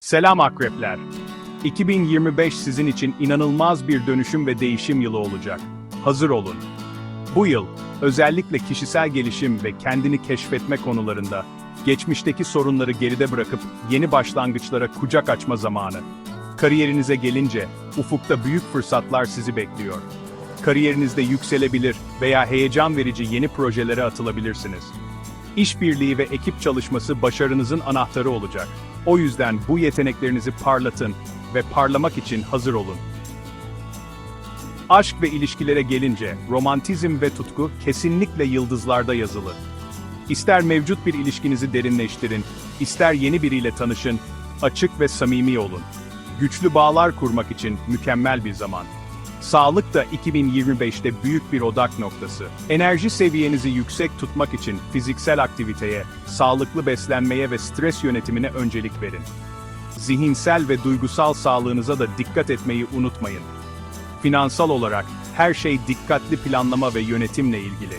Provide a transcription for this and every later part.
Selam akrepler. 2025 sizin için inanılmaz bir dönüşüm ve değişim yılı olacak. Hazır olun. Bu yıl, özellikle kişisel gelişim ve kendini keşfetme konularında, geçmişteki sorunları geride bırakıp yeni başlangıçlara kucak açma zamanı. Kariyerinize gelince, ufukta büyük fırsatlar sizi bekliyor. Kariyerinizde yükselebilir veya heyecan verici yeni projelere atılabilirsiniz. İşbirliği ve ekip çalışması başarınızın anahtarı olacak. O yüzden bu yeteneklerinizi parlatın ve parlamak için hazır olun. Aşk ve ilişkilere gelince, romantizm ve tutku kesinlikle yıldızlarda yazılı. İster mevcut bir ilişkinizi derinleştirin, ister yeni biriyle tanışın, açık ve samimi olun. Güçlü bağlar kurmak için mükemmel bir zaman. Sağlık da 2025'te büyük bir odak noktası. Enerji seviyenizi yüksek tutmak için fiziksel aktiviteye, sağlıklı beslenmeye ve stres yönetimine öncelik verin. Zihinsel ve duygusal sağlığınıza da dikkat etmeyi unutmayın. Finansal olarak her şey dikkatli planlama ve yönetimle ilgili.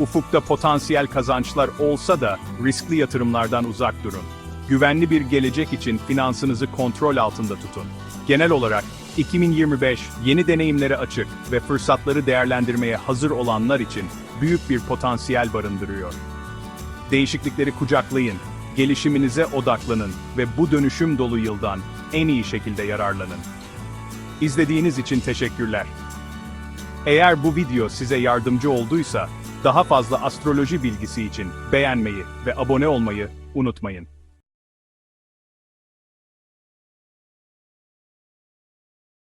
Ufukta potansiyel kazançlar olsa da riskli yatırımlardan uzak durun. Güvenli bir gelecek için finansınızı kontrol altında tutun. Genel olarak 2025 yeni deneyimlere açık ve fırsatları değerlendirmeye hazır olanlar için büyük bir potansiyel barındırıyor. Değişiklikleri kucaklayın, gelişiminize odaklanın ve bu dönüşüm dolu yıldan en iyi şekilde yararlanın. İzlediğiniz için teşekkürler. Eğer bu video size yardımcı olduysa, daha fazla astroloji bilgisi için beğenmeyi ve abone olmayı unutmayın.